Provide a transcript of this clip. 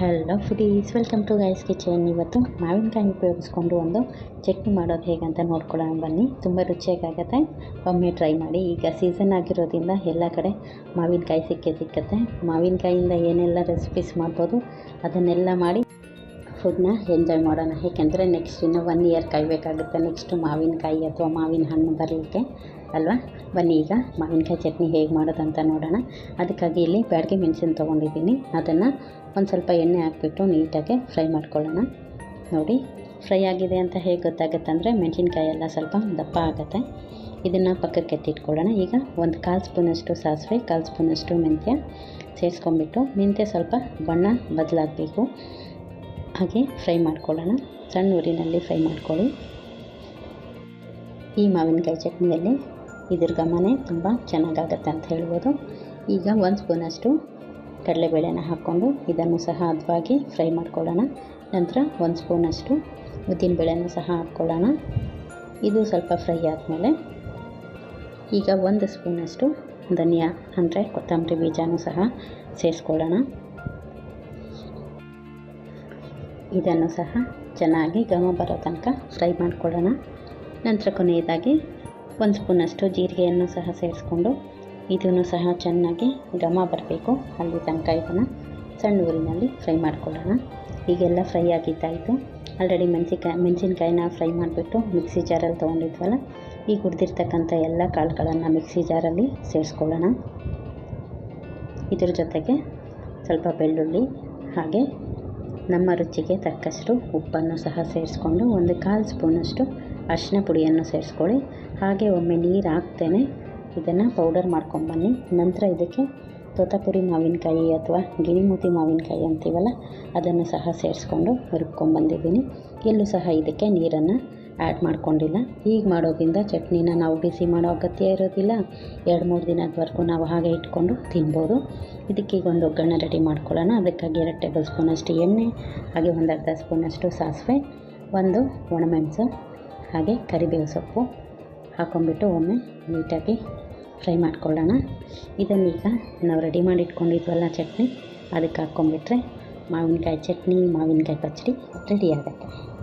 Hello foodies welcome to guys kitchen ಇವತ್ತು ಮಾವಿನಕಾಯಿ ಉಪಯೋಗಿಸ್ಕೊಂಡು ಒಂದು ಚಟ್ನಿ ಮಾಡೋದು ಹೇಗಂತ ನೋಡ್ಕೊಳ್ಳೋಣ ಬನ್ನಿ. ತುಂಬ ರುಚಿಯಾಗುತ್ತೆ ಒಮ್ಮೆ ಟ್ರೈ ಮಾಡಿ. ಈಗ ಸೀಸನ್ ಆಗಿರೋದ್ರಿಂದ ಎಲ್ಲ ಕಡೆ ಮಾವಿನಕಾಯಿ ಸಿಕ್ಕೇ ಸಿಕ್ಕತ್ತೆ. ಮಾವಿನಕಾಯಿಂದ ಏನೆಲ್ಲ ರೆಸಿಪೀಸ್ ಮಾಡ್ಬೋದು, ಅದನ್ನೆಲ್ಲ ಮಾಡಿ ಫುಡ್ನ ಎಂಜಾಯ್ ಮಾಡೋಣ. ಏಕೆಂದರೆ ನೆಕ್ಸ್ಟ್ ಇನ್ನು ಒನ್ ಇಯರ್ ಕಾಯಬೇಕಾಗುತ್ತೆ. ನೆಕ್ಸ್ಟು ಮಾವಿನಕಾಯಿ ಅಥವಾ ಮಾವಿನ ಹಣ್ಣು ಬರಲಿಕ್ಕೆ ಅಲ್ವಾ? ಬನ್ನಿ ಈಗ ಮಾವಿನಕಾಯಿ ಚಟ್ನಿ ಹೇಗೆ ಮಾಡೋದಂತ ನೋಡೋಣ. ಅದಕ್ಕಾಗಿ ಇಲ್ಲಿ ಬ್ಯಾಡಿಗೆ ಮೆಣಸಿನ ತೊಗೊಂಡಿದ್ದೀನಿ. ಅದನ್ನು ಒಂದು ಸ್ವಲ್ಪ ಎಣ್ಣೆ ಹಾಕ್ಬಿಟ್ಟು ನೀಟಾಗಿ ಫ್ರೈ ಮಾಡ್ಕೊಳ್ಳೋಣ. ನೋಡಿ ಫ್ರೈ ಆಗಿದೆ ಅಂತ ಹೇಗೆ ಗೊತ್ತಾಗುತ್ತೆ ಅಂದರೆ ಮೆಣಸಿನ್ಕಾಯಿ ಎಲ್ಲ ಸ್ವಲ್ಪ ದಪ್ಪ ಆಗುತ್ತೆ. ಇದನ್ನು ಪಕ್ಕಕ್ಕೆ ಎತ್ತಿಟ್ಕೊಳ್ಳೋಣ. ಈಗ ಒಂದು ಕಾಲು ಸ್ಪೂನಷ್ಟು ಸಾಸಿವೆ, ಕಾಲು ಸ್ಪೂನಷ್ಟು ಮೆಂತ್ಯ ಸೇರಿಸ್ಕೊಂಡ್ಬಿಟ್ಟು, ಮೆಂತ್ಯ ಸ್ವಲ್ಪ ಬಣ್ಣ ಬದಲಾಗಬೇಕು. ಹಾಗೆ ಫ್ರೈ ಮಾಡ್ಕೊಳ್ಳೋಣ. ಸಣ್ಣ ಊರಿನಲ್ಲಿ ಫ್ರೈ ಮಾಡ್ಕೊಳ್ಳಿ. ಈ ಮಾವಿನಕಾಯಿ ಚಟ್ನಿಯಲ್ಲಿ ಇದ್ರ ಘಮನೇ ತುಂಬ ಚೆನ್ನಾಗಾಗತ್ತೆ ಅಂತ ಹೇಳ್ಬೋದು. ಈಗ ಒಂದು ಸ್ಪೂನಷ್ಟು ಕಡಲೆಬೇಳೆನ ಹಾಕ್ಕೊಂಡು ಇದನ್ನು ಸಹ ಹದವಾಗಿ ಫ್ರೈ ಮಾಡ್ಕೊಳ್ಳೋಣ. ನಂತರ ಒಂದು ಸ್ಪೂನಷ್ಟು ಉದ್ದಿನಬೇಳೆನೂ ಸಹ ಹಾಕ್ಕೊಳ್ಳೋಣ. ಇದು ಸ್ವಲ್ಪ ಫ್ರೈ ಆದಮೇಲೆ ಈಗ ಒಂದು ಸ್ಪೂನಷ್ಟು ಧನಿಯಾ ಅಂದರೆ ಕೊತ್ತಂಬರಿ ಬೀಜನೂ ಸಹ ಸೇರಿಸ್ಕೊಳ್ಳೋಣ. ಇದನ್ನು ಸಹ ಚೆನ್ನಾಗಿ ಘಮ ಬರೋ ತನಕ ಫ್ರೈ ಮಾಡಿಕೊಳ್ಳೋಣ. ನಂತರ ಕೊನೆಯದಾಗಿ ಒಂದು ಸ್ಪೂನಷ್ಟು ಜೀರಿಗೆಯನ್ನು ಸಹ ಸೇರಿಸ್ಕೊಂಡು ಇದನ್ನು ಸಹ ಚೆನ್ನಾಗಿ ಘಮ ಬರಬೇಕು. ಅಲ್ಲಿ ತನಕ ಇದನ್ನು ಸಣ್ಣ ಊರಿನಲ್ಲಿ ಫ್ರೈ ಮಾಡಿಕೊಳ್ಳೋಣ. ಈಗೆಲ್ಲ ಫ್ರೈ ಆಗಿದ್ದಾಯಿತು. ಆಲ್ರೆಡಿ ಮೆಣಸಿನ್ಕಾಯಿ, ಮೆಣಸಿನ್ಕಾಯಿನ ಫ್ರೈ ಮಾಡಿಬಿಟ್ಟು ಮಿಕ್ಸಿ ಜಾರಲ್ಲಿ ತೊಗೊಂಡಿದ್ವಲ್ಲ ಈಗ ಹುರಿದಿರ್ತಕ್ಕಂಥ ಎಲ್ಲ ಕಾಳುಗಳನ್ನು ಮಿಕ್ಸಿ ಜಾರಲ್ಲಿ ಸೇರಿಸ್ಕೊಳ್ಳೋಣ. ಇದ್ರ ಜೊತೆಗೆ ಸ್ವಲ್ಪ ಬೆಳ್ಳುಳ್ಳಿ ಹಾಗೆ ನಮ್ಮ ರುಚಿಗೆ ತಕ್ಕಷ್ಟು ಉಪ್ಪನ್ನು ಸಹ ಸೇರಿಸ್ಕೊಂಡು ಒಂದು ಕಾಲು ಸ್ಪೂನಷ್ಟು ಅರಿಶಿನ ಪುಡಿಯನ್ನು ಸೇರಿಸ್ಕೊಳ್ಳಿ. ಹಾಗೆ ಒಮ್ಮೆ ನೀರು ಹಾಕ್ತೇನೆ. ಇದನ್ನು ಪೌಡರ್ ಮಾಡ್ಕೊಂಬನ್ನಿ ನಂತರ ಇದಕ್ಕೆ ತೋತಾಪುರಿ ಮಾವಿನಕಾಯಿ ಅಥವಾ ಗಿಣಿಮೂತಿ ಮಾವಿನಕಾಯಿ ಅಂತೀವಲ್ಲ, ಅದನ್ನು ಸಹ ಸೇರಿಸ್ಕೊಂಡು ರುಬ್ಕೊಂಬಂದಿದ್ದೀನಿ ಎಲ್ಲೂ ಸಹ ಇದಕ್ಕೆ ನೀರನ್ನು ಆ್ಯಡ್ ಮಾಡ್ಕೊಂಡಿಲ್ಲ. ಹೀಗೆ ಮಾಡೋದ್ರಿಂದ ಚಟ್ನಿನ ನಾವು ಬಿಸಿ ಮಾಡೋ ಅಗತ್ಯ ಇರೋದಿಲ್ಲ. ಎರಡು, ಮೂರು ದಿನದವರೆಗೂ ನಾವು ಹಾಗೆ ಇಟ್ಕೊಂಡು ತಿನ್ಬೋದು. ಇದಕ್ಕೆ ಈಗ ಒಂದು ಒಗ್ಗರಣೆ ರೆಡಿ ಮಾಡ್ಕೊಳ್ಳೋಣ. ಅದಕ್ಕಾಗಿ ಎರಡು ಟೇಬಲ್ ಸ್ಪೂನಷ್ಟು ಎಣ್ಣೆ, ಹಾಗೆ ಒಂದು ಅರ್ಧ ಸ್ಪೂನಷ್ಟು ಸಾಸಿವೆ, ಒಂದು ಒಣಮೆಣಸು, ಹಾಗೆ ಕರಿಬೇವು ಸೊಪ್ಪು ಹಾಕೊಂಡ್ಬಿಟ್ಟು ಒಮ್ಮೆ ನೀಟಾಗಿ ಫ್ರೈ ಮಾಡ್ಕೊಳ್ಳೋಣ. ಇದನ್ನೀಗ ನಾವು ರೆಡಿ ಮಾಡಿ ಇಟ್ಕೊಂಡಿದ್ವಲ್ಲ ಚಟ್ನಿ, ಅದಕ್ಕೆ ಹಾಕ್ಕೊಂಬಿಟ್ರೆ ಮಾವಿನಕಾಯಿ ಚಟ್ನಿ, ಮಾವಿನಕಾಯಿ ಪಚ್ಚಡಿ ರೆಡಿ ಆಗುತ್ತೆ.